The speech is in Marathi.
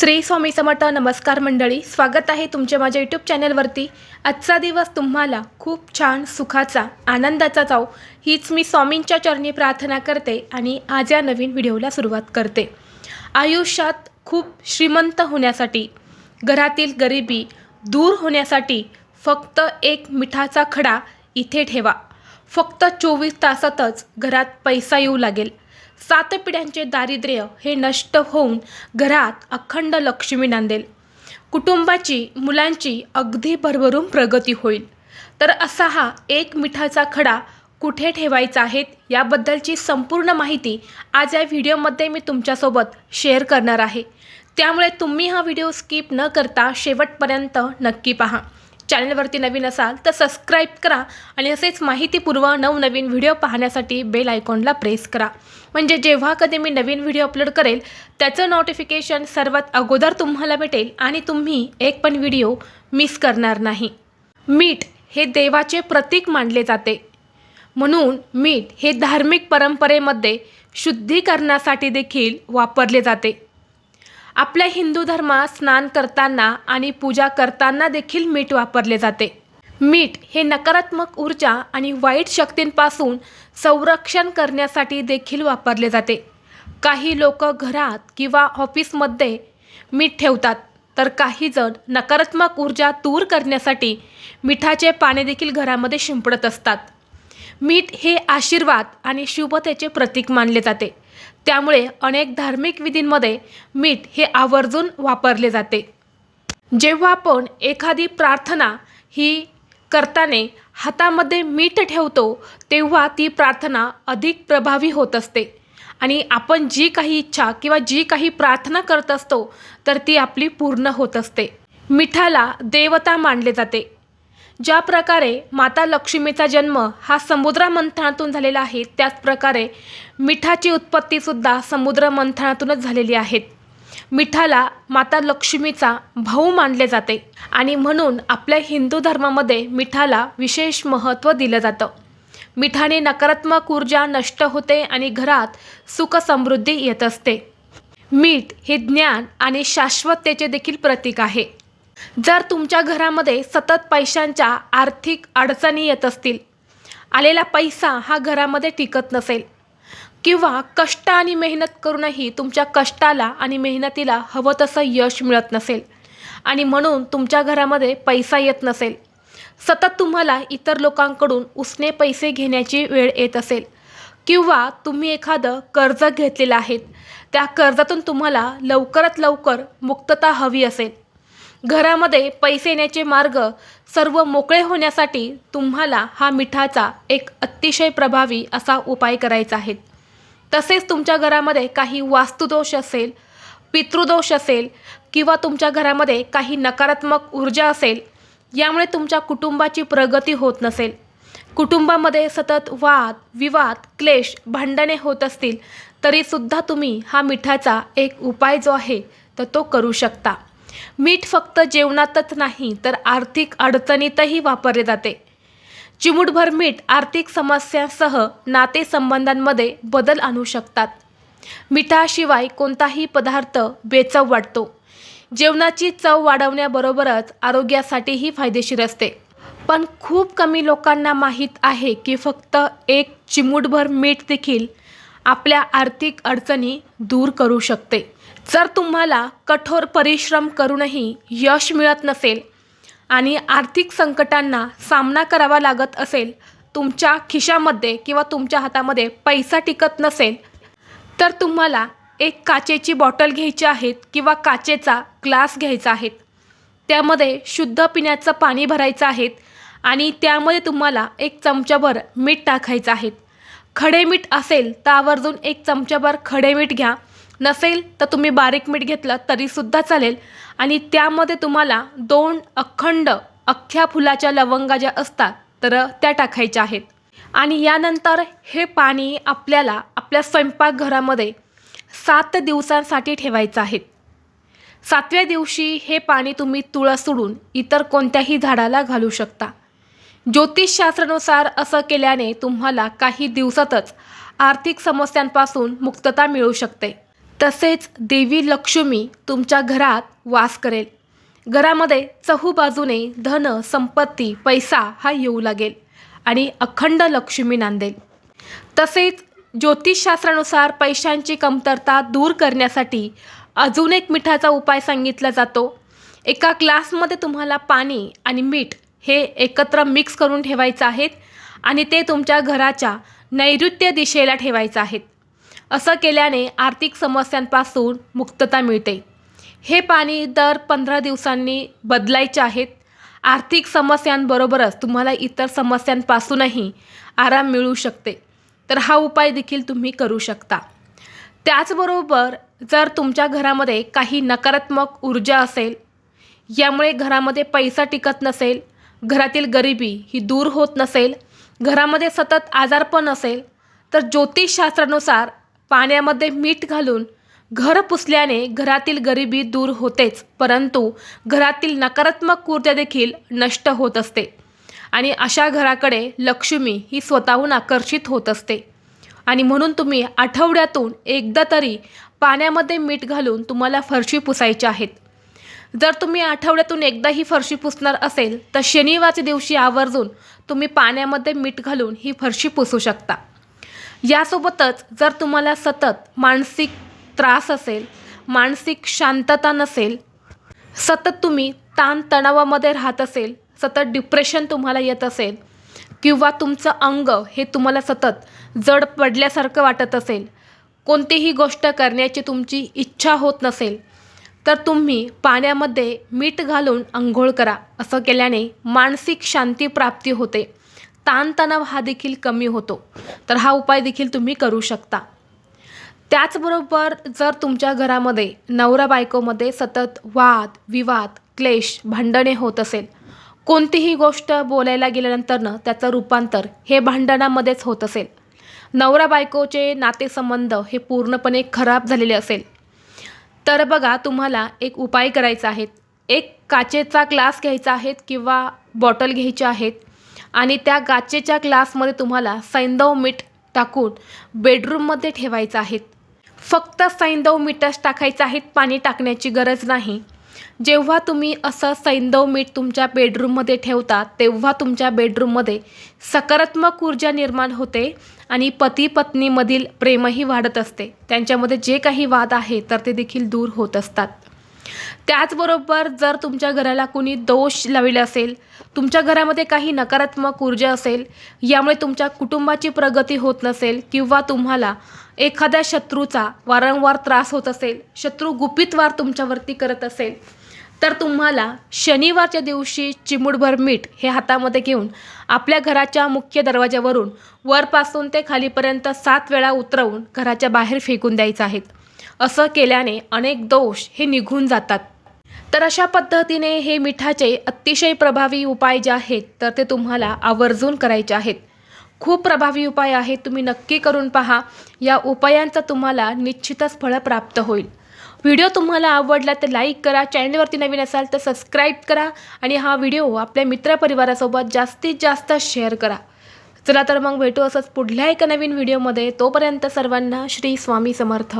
श्री स्वामी समर्थ नमस्कार मंडळी स्वागत आहे तुमच्या माझ्या यूट्यूब चॅनलवरती आजचा दिवस तुम्हाला खूप छान सुखाचा आनंदाचा जाऊ हीच मी स्वामींच्या चरणी प्रार्थना करते आणि आज या नवीन व्हिडिओला सुरुवात करते. आयुष्यात खूप श्रीमंत होण्यासाठी घरातील गरिबी दूर होण्यासाठी फक्त एक मिठाचा खडा इथे ठेवा. फक्त चोवीस तासातच घरात पैसा येऊ लागेल. सात पिढ्यांचे दारिद्र्य हे नष्ट होऊन घरात अखंड लक्ष्मी नांदेल. कुटुंबाची मुलांची अगदी भरभरून प्रगती होईल. तर असा हा एक मिठाचा खडा कुठे ठेवायचा आहे याबद्दलची संपूर्ण माहिती आज या व्हिडिओमध्ये मी तुमच्यासोबत शेअर करणार आहे. त्यामुळे तुम्ही हा व्हिडिओ स्किप न करता शेवटपर्यंत नक्की पहा. चॅनलवरती नवीन असाल तर सबस्क्राईब करा आणि असेच माहितीपूर्व नवनवीन व्हिडिओ पाहण्यासाठी बेल आयकॉनला प्रेस करा. म्हणजे जेव्हा कधी मी नवीन व्हिडिओ अपलोड करेल त्याचं नोटिफिकेशन सर्वात अगोदर तुम्हाला भेटेल आणि तुम्ही एक पण व्हिडिओ मिस करणार नाही. मीठ हे देवाचे प्रतीक मानले जाते. म्हणून मीठ हे धार्मिक परंपरेमध्ये शुद्धीकरणासाठी देखील वापरले जाते. आपल्या हिंदू धर्मात स्नान करताना आणि पूजा करताना देखील मीठ वापरले जाते. मीठ हे नकारात्मक ऊर्जा आणि वाईट शक्तींपासून संरक्षण करण्यासाठी देखील वापरले जाते. काही लोक घरात किंवा ऑफिसमध्ये मीठ ठेवतात तर काही जण नकारात्मक ऊर्जा दूर करण्यासाठी मिठाचे पाणी देखील घरामध्ये शिंपडत असतात. मीठ हे आशीर्वाद आणि शुभतेचे प्रतीक मानले जाते. त्यामुळे अनेक धार्मिक विधींमध्ये मीठ हे आवर्जून वापरले जाते. जेव्हा आपण एखादी प्रार्थना ही करताना हातामध्ये मीठ ठेवतो तेव्हा ती प्रार्थना अधिक प्रभावी होत असते. आणि आपण जी काही इच्छा किंवा जी काही प्रार्थना करत असतो तर ती आपली पूर्ण होत असते. मिठाला देवता मानले जाते. ज्या प्रकारे माता लक्ष्मीचा जन्म हा समुद्र मंथनातून झालेला आहे त्याच प्रकारे मिठाची उत्पत्तीसुद्धा समुद्र मंथनातूनच झालेली आहेत. मिठाला माता लक्ष्मीचा भाऊ मानले जाते आणि म्हणून आपल्या हिंदू धर्मामध्ये मिठाला विशेष महत्त्व दिलं जातं. मिठाने नकारात्मक ऊर्जा नष्ट होते आणि घरात सुख समृद्धी येत असते. मीठ हे ज्ञान आणि शाश्वततेचे देखील प्रतीक आहे. जर तुमच्या घरामध्ये सतत पैशांच्या आर्थिक अडचणी येत असतील आलेला पैसा हा घरामध्ये टिकत नसेल किंवा कष्ट आणि मेहनत करूनही तुमच्या कष्टाला आणि मेहनतीला हवं तसं यश मिळत नसेल आणि म्हणून तुमच्या घरामध्ये पैसा येत नसेल सतत तुम्हाला इतर लोकांकडून उसने पैसे घेण्याची वेळ येत असेल किंवा तुम्ही एखादं कर्ज घेतलेलं आहे त्या कर्जातून तुम्हाला लवकरात लवकर मुक्तता हवी असेल. घरामध्ये पैसे येण्याचे मार्ग सर्व मोकळे होण्यासाठी तुम्हाला हा मिठाचा एक अतिशय प्रभावी असा उपाय करायचा आहे. तसेच तुमच्या घरामध्ये काही वास्तुदोष असेल पितृदोष असेल किंवा तुमच्या घरामध्ये काही नकारात्मक ऊर्जा असेल यामुळे तुमच्या कुटुंबाची प्रगती होत नसेल. कुटुंबामध्ये सतत वाद विवाद क्लेश भांडणे होत असतील तरीसुद्धा तुम्ही हा मिठाचा एक उपाय जो आहे तर तो करू शकता. मीठ फक्त जेवणातच नाही तर आर्थिक अडचणीतही वापरले जाते. चिमूटभर मीठ आर्थिक समस्यांसह नातेसंबंधांमध्ये बदल आणू शकतात. मिठाशिवाय कोणताही पदार्थ बेचव वाटतो. जेवणाची चव वाढवण्याबरोबरच आरोग्यासाठीही फायदेशीर असते. पण खूप कमी लोकांना माहीत आहे की फक्त एक चिमूटभर मीठ देखील आपल्या आर्थिक अडचणी दूर करू शकते. जर तुम्हाला कठोर परिश्रम करूनही यश मिळत नसेल आणि आर्थिक संकटांना सामना करावा लागत असेल तुमच्या खिशामध्ये किंवा तुमच्या हातामध्ये पैसा टिकत नसेल तर तुम्हाला एक काचेची बॉटल घ्यायची आहेत किंवा काचेचा ग्लास घ्यायचा आहे त्यामध्ये शुद्ध पिण्याचं पाणी भरायचं आहे आणि त्यामध्ये तुम्हाला एक चमचाभर मीठ टाकायचं आहे खडे मीठ असेल तर आवर्जून एक चमचाभर खडे मीठ घ्या. नसेल तर तुम्ही बारीक मीठ घेतलं तरीसुद्धा चालेल. आणि त्यामध्ये तुम्हाला दोन अखंड अख्ख्या फुलाच्या लवंगा ज्या असतात तर त्या टाकायच्या आहेत. आणि यानंतर हे पाणी आपल्याला आपल्या स्वयंपाकघरामध्ये सात दिवसांसाठी ठेवायचं आहे. सातव्या दिवशी हे पाणी तुम्ही तुळस सोडून इतर कोणत्याही झाडाला घालू शकता. ज्योतिषशास्त्रानुसार असं केल्याने तुम्हाला काही दिवसातच आर्थिक समस्यांपासून मुक्तता मिळू शकते. तसेच देवी लक्ष्मी तुमच्या घरात वास करेल. घरामध्ये चहूबाजूने धन संपत्ती पैसा हा येऊ लागेल आणि अखंड लक्ष्मी नांदेल. तसेच ज्योतिषशास्त्रानुसार पैशांची कमतरता दूर करण्यासाठी अजून एक मिठाचा उपाय सांगितला जातो. एका ग्लासमध्ये तुम्हाला पाणी आणि मीठ हे एकत्र मिक्स करून ठेवायचं आहेत आणि ते तुमच्या घराच्या नैऋत्य दिशेला ठेवायचं आहेत. असं केल्याने आर्थिक समस्यांपासून मुक्तता मिळते. हे पाणी दर पंधरा दिवसांनी बदलायचे आहेत. आर्थिक समस्यांबरोबरच तुम्हाला इतर समस्यांपासूनही आराम मिळू शकते. तर हा उपाय देखील तुम्ही करू शकता. त्याचबरोबर जर तुमच्या घरामध्ये काही नकारात्मक ऊर्जा असेल यामुळे घरामध्ये पैसा टिकत नसेल घरातील गरिबी ही दूर होत नसेल घरामध्ये सतत आजारपण असेल तर ज्योतिषशास्त्रानुसार पाण्यामध्ये मीठ घालून घर पुसल्याने घरातील गरिबी दूर होतेच परंतु घरातील नकारात्मक ऊर्जा देखील नष्ट होत असते. आणि अशा घराकडे लक्ष्मी ही स्वतःहून आकर्षित होत असते. आणि म्हणून तुम्ही आठवड्यातून एकदा तरी पाण्यामध्ये मीठ घालून तुम्हाला फरशी पुसायच्या आहेत. जर तुम्ही आठवड्यातून एकदा ही फरशी पुसणार असेल तर शनिवारच्या दिवशी आवर्जून तुम्ही पाण्यामध्ये मीठ घालून ही फरशी पुसू शकता. यासोबतच जर तुम्हाला सतत मानसिक त्रास असेल मानसिक शांतता नसेल सतत तुम्ही ताणतणावामध्ये राहत असेल सतत डिप्रेशन तुम्हाला येत असेल किंवा तुमचं अंग हे तुम्हाला सतत जड पडल्यासारखं वाटत असेल कोणतीही गोष्ट करण्याची तुमची इच्छा होत नसेल तर तुम्ही पाण्यामध्ये मीठ घालून अंघोळ करा. असं केल्याने मानसिक शांती प्राप्ती होते. ताणतणाव हा देखील कमी होतो. तर हा उपाय देखील तुम्ही करू शकता. त्याचबरोबर जर तुमच्या घरामध्ये नवरा बायकोमध्ये सतत वाद विवाद क्लेश भांडणे होत असेल कोणतीही गोष्ट बोलायला गेल्यानंतरनं त्याचं रूपांतर हे भांडणामध्येच होत असेल. नवरा बायकोचे नातेसंबंध हे पूर्णपणे खराब झालेले असेल. तर बघा तुम्हाला एक उपाय करायचा आहे. एक काचेचा ग्लास घ्यायचा आहे किंवा बॉटल घ्यायची आहेत आणि त्या काचेच्या ग्लासमध्ये तुम्हाला सैंदव मीठ टाकून बेडरूममध्ये ठेवायचं आहे. फक्त सैंदव मीठच टाकायचं आहेत पाणी टाकण्याची गरज नाही. जेव्हा तुम्ही असं सैंदव मीठ तुमच्या बेडरूममध्ये ठेवता तेव्हा तुमच्या बेडरूममध्ये सकारात्मक ऊर्जा निर्माण होते आणि पती पत्नीमधील प्रेमही वाढत असते. त्यांच्यामध्ये जे काही वाद आहे तर ते देखील दूर होत असतात. त्याचबरोबर जर तुमच्या घराला कुणी दोष लावले असेल तुमच्या घरामध्ये काही नकारात्मक ऊर्जा असेल यामुळे तुमच्या कुटुंबाची प्रगती होत नसेल किंवा तुम्हाला एखाद्या शत्रूचा वारंवार त्रास होत असेल शत्रू गुपित वार तुमच्यावरती करत असेल तर तुम्हाला शनिवारच्या दिवशी चिमुडभर मीठ हे हातामध्ये घेऊन आपल्या घराच्या मुख्य दरवाज्यावरून वरपासून ते खालीपर्यंत सात वेळा उतरवून घराच्या बाहेर फेकून द्यायचं आहेत असं केल्याने अनेक दोष हे निघून जातात. तर अशा पद्धतीने हे मिठाचे अतिशय प्रभावी उपाय जे आहेत तर ते तुम्हाला आवर्जून करायचे आहेत. खूप प्रभावी उपाय आहेत तुम्ही नक्की करून पहा. या उपायांचा तुम्हाला निश्चितच फळं प्राप्त होईल. व्हिडिओ तुम्हाला आवडला तर लाईक करा चॅनलवरती नवीन असाल तर सबस्क्राईब करा आणि हा व्हिडिओ आपल्या मित्रपरिवारासोबत जास्तीत जास्त शेअर करा. चला तर मग भेटू असंच पुढल्या एका नवीन व्हिडिओमध्ये. तोपर्यंत सर्वांना श्री स्वामी समर्थ.